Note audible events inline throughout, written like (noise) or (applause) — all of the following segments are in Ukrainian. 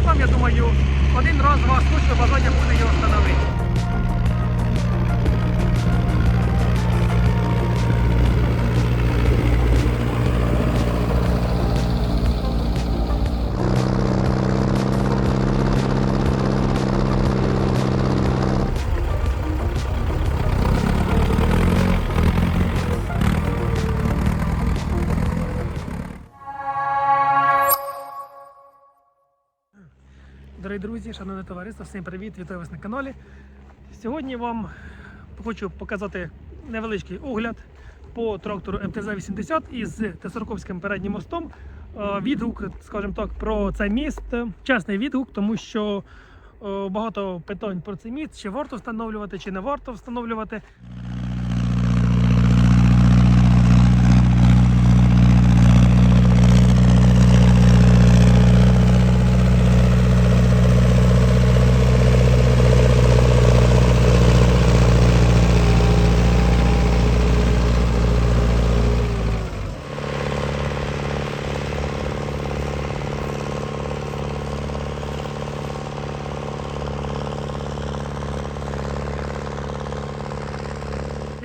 подумайте, я думаю, один раз вас точно бажання буде його встановити. Друзі, шановне товариство, всім привіт, вітаю вас на каналі. Сьогодні вам хочу показати невеличкий огляд по трактору МТЗ-80 із Тесорковським переднім мостом. Е, Відгук, скажімо так, про цей міст. Чесний відгук, тому що е, багато питань про цей міст, чи варто встановлювати, чи не варто встановлювати.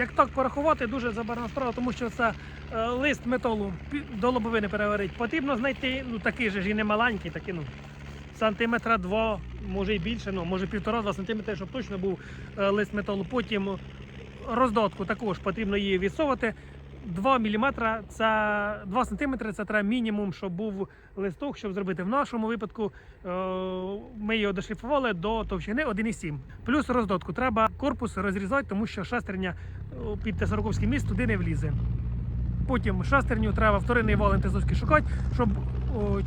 Як так порахувати, дуже забарна справа, тому що це е, лист металу до лобовини переварити. Потрібно знайти ну, такий же ж і не маленький, такий, ну, сантиметра два, може і більше, ну, може півтора-два сантиметри, щоб точно був е, лист металу. Потім роздатку також потрібно її відсовувати. 2 мм це 2 см це треба мінімум, щоб був листок, щоб зробити. В нашому випадку е, ми його дошліфували до товщини 1,7. Плюс роздатку треба корпус розрізати, тому що шестерня е, під Тесаруковський міст туди не влізе. Потім шестерню треба вторинний вал МТЗовський шукати, щоб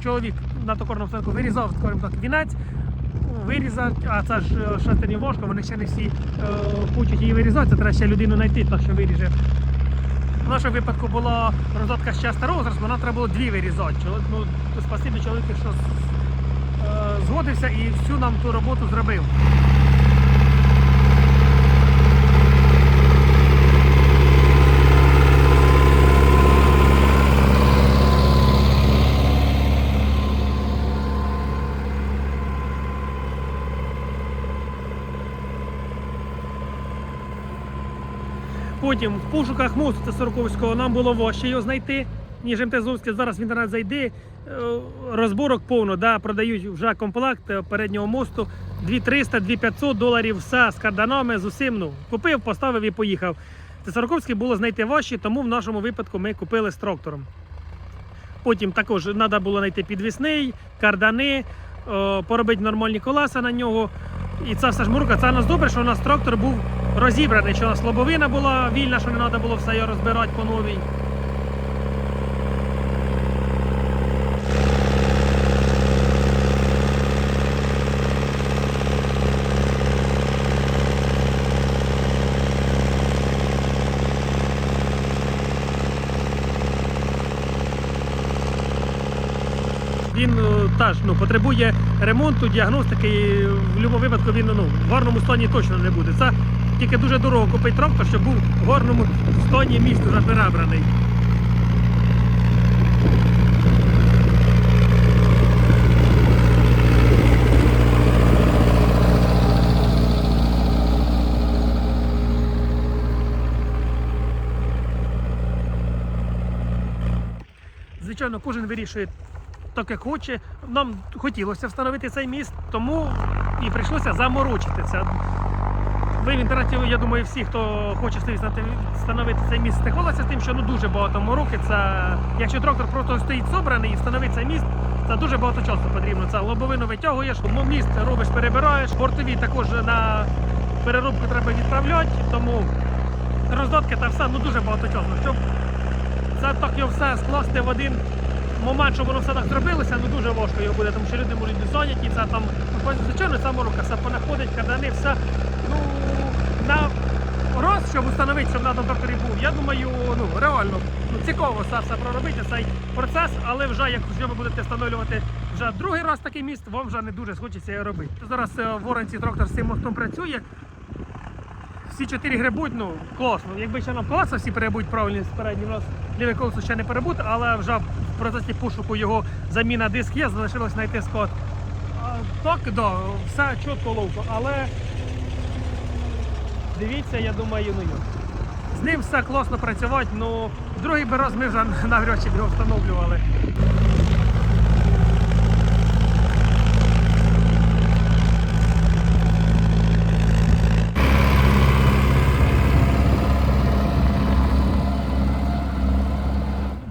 чоловік на токарному станку вирізав, скажімо так, вінець, вирізати, а це ж е, шестерні важко, вони ще не всі е, хочуть її вирізати, це треба ще людину знайти, так що виріже. В нашому випадку була роздатка ще старого зразку, вона треба було дві вирізати. Ну, спасибі чоловіку, що е, згодився і всю нам ту роботу зробив. Потім в пошуках мосту Тесорковського нам було важче його знайти, ніж МТЗовське. Зараз в інтернет зайди. е, Розборок повно, да, продають вже комплект е, переднього мосту 2300, 2500 доларів, все з карданами, з усім. Ну, купив, поставив і поїхав. Тесорковський було знайти важче, тому в нашому випадку ми купили з трактором. Потім також треба було знайти підвісний, кардани, е, поробити нормальні колеса на нього. І це все ж мурука. Це у нас добре, що у нас трактор був розібраний, що лобовина була вільна, що не треба було все його розбирати по новій. Він е, теж ну, потребує ремонту, діагностики. І в будь-якому випадку він ну, в гарному стані точно не буде. Це тільки дуже дорого купити трактор, щоб був в гарному стані міст вже перебраний. Звичайно, кожен вирішує так, як хоче. Нам хотілося встановити цей міст, тому і прийшлося заморочитися. Ви в інтернеті, я думаю, всі, хто хоче встановити цей міст, стикалися з тим, що ну дуже багато мороки. Це якщо трактор просто стоїть собраний і встановити цей міст, це дуже багато часу потрібно. Це лобовину витягуєш, ну, міст робиш, перебираєш. Бортові також на переробку треба відправляти, тому роздатки та все ну дуже багато часу. Щоб це так його все скласти в один момент, щоб воно все так зробилося, ну дуже важко його буде, тому що люди можуть бути зайняті, це там, ну, звичайно, це морока, все понаходить, кадани, все. Щоб встановити, щоб на тракторі був, я думаю, ну, реально ну, цікаво все проробити, цей процес, але вже якщо ви будете встановлювати вже другий раз такий міст, вам вже не дуже схочеться його робити. Зараз е, в Оранці трактор з цим мостом працює. всі чотири грибуть, ну класно. Якби ще нам колеса всі перебуть правильні спередні, у нас ліве колесо ще не перебути, але вже в процесі пошуку його заміна диск є, залишилось знайти скот. Так, да, все чітко ловко, але дивіться, я думаю, ну. З ним все класно працювати, ну другий би ми вже (laughs) навряд чи його встановлювали.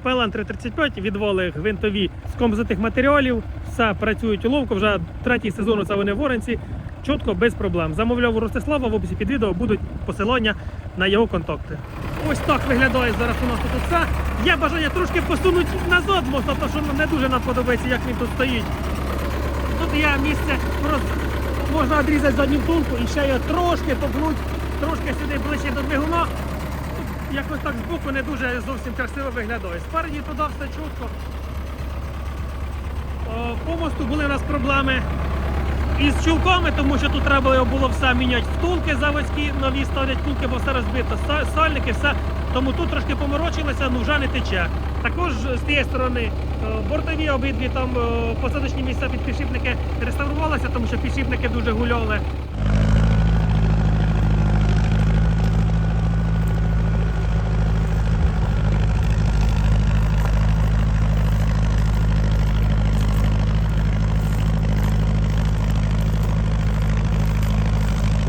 ПЛН 335 відвали гвинтові з композитних матеріалів. Все працюють ловко. Вже третій сезон це вони в Оренці. Чітко, без проблем. Замовляв у Ростислава в описі під відео будуть посилання на його контакти. Ось так виглядає зараз у нас тут все. Є бажання трошки посунути назад, можна, тому що не дуже нам подобається, як він тут стоїть. Тут є місце, просто можна відрізати задню втулку і ще його трошки погнуть, трошки сюди ближче до двигуна. Якось так збоку не дуже зовсім красиво виглядає. Спереді туди все чітко. По мосту були у нас проблеми із чулками, тому що тут треба було все міняти. Втулки заводські, нові ставлять втулки, бо все розбито, сальники, все. Тому тут трошки поморочилося, ну вже не тече. Також з тієї сторони е, бортові обидві там е, посадочні місця під підшипники реставрувалися, тому що підшипники дуже гульоли.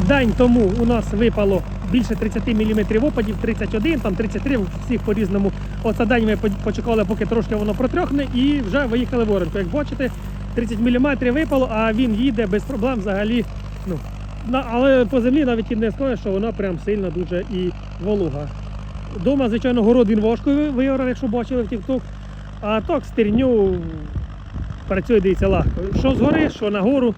День тому у нас випало більше 30 мм опадів, 31, там 33, у всіх по-різному. Оце день ми почекали, поки трошки воно протрьохне, і вже виїхали в Оренку. Як бачите, 30 мм випало, а він їде без проблем взагалі. Ну, але по землі навіть і не скаже, що вона прям сильно дуже і волуга. Дома, звичайно, город він важко ви- виорав, якщо бачили в TikTok. А так стерню працює, дивіться, легко. Що згори, що нагору.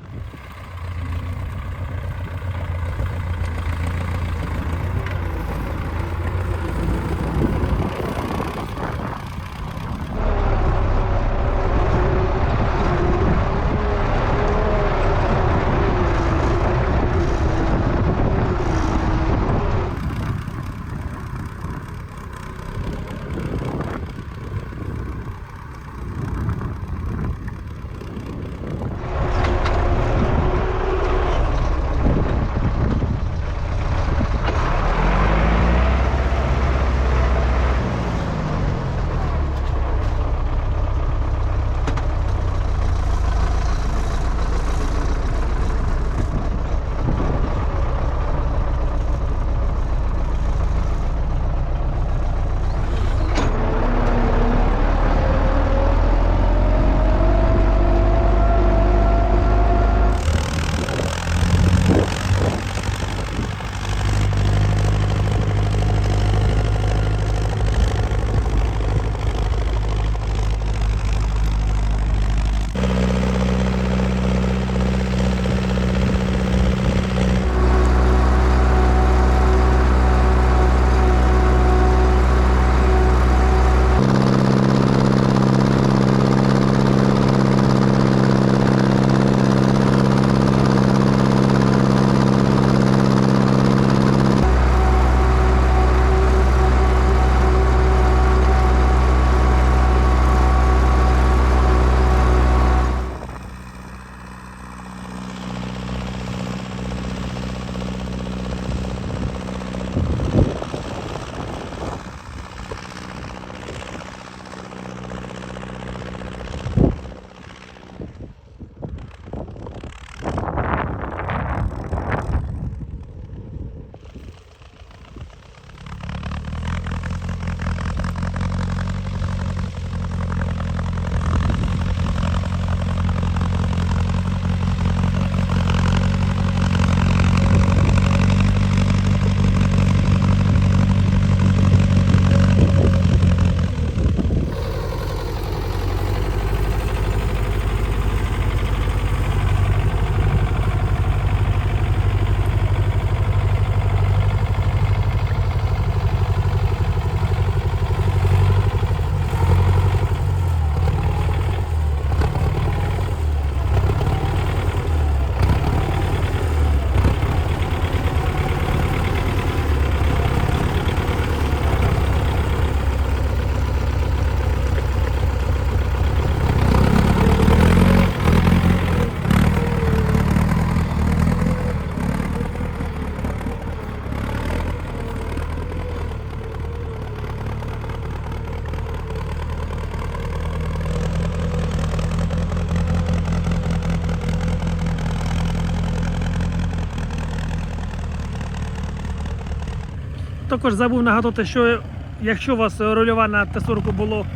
Також забув нагадати, що якщо у вас рульова на Т-40 було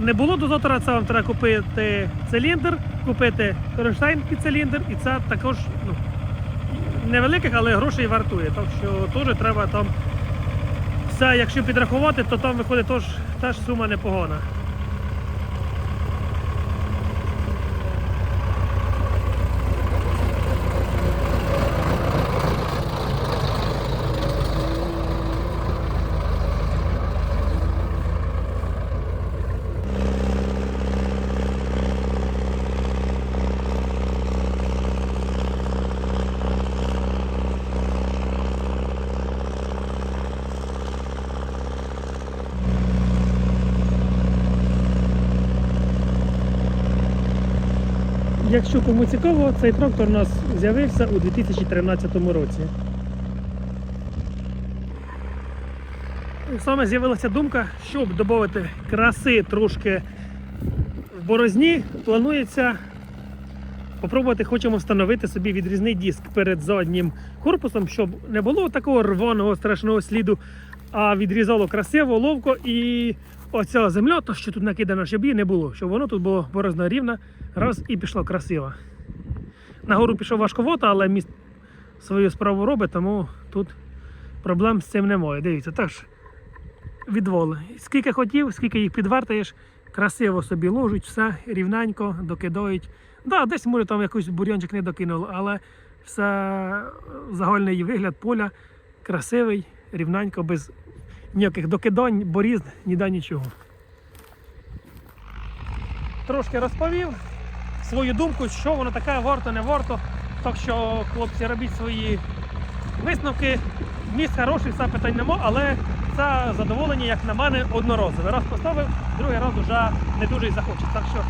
не було дозотора, це вам треба купити циліндр, купити кронштейн під циліндр, і це також ну, невеликих, але грошей вартує. Так що теж треба там все, якщо підрахувати, то там виходить теж, теж сума непогана. Якщо кому цікаво, цей трактор у нас з'явився у 2013 році. Саме з'явилася думка, щоб додати краси трошки в борозні, планується попробувати, хочемо встановити собі відрізний диск перед заднім корпусом, щоб не було такого рваного страшного сліду, а відрізало красиво, ловко і оця земля, то що тут накидано, її не було, щоб воно тут було борозно рівно, раз і пішло красиво. Нагору пішов важковато, але міст свою справу робить, тому тут проблем з цим немає. Дивіться, теж відволи. Скільки хотів, скільки їх підвертаєш, красиво собі ложуть, все рівненько докидають. Да, десь може там якийсь бур'янчик не докинуло, але все загальний вигляд поля красивий, рівненько, без ніяких докидань, боріз, ніде нічого. Трошки розповів свою думку, що воно таке, варто, не варто. Так що, хлопці, робіть свої висновки. Міст хороший, все питань нема, але це задоволення, як на мене, одноразове. Раз поставив, другий раз вже не дуже й захоче. Так що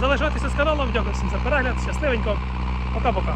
залишайтеся з каналом, дякую всім за перегляд, щасливенько, пока-пока.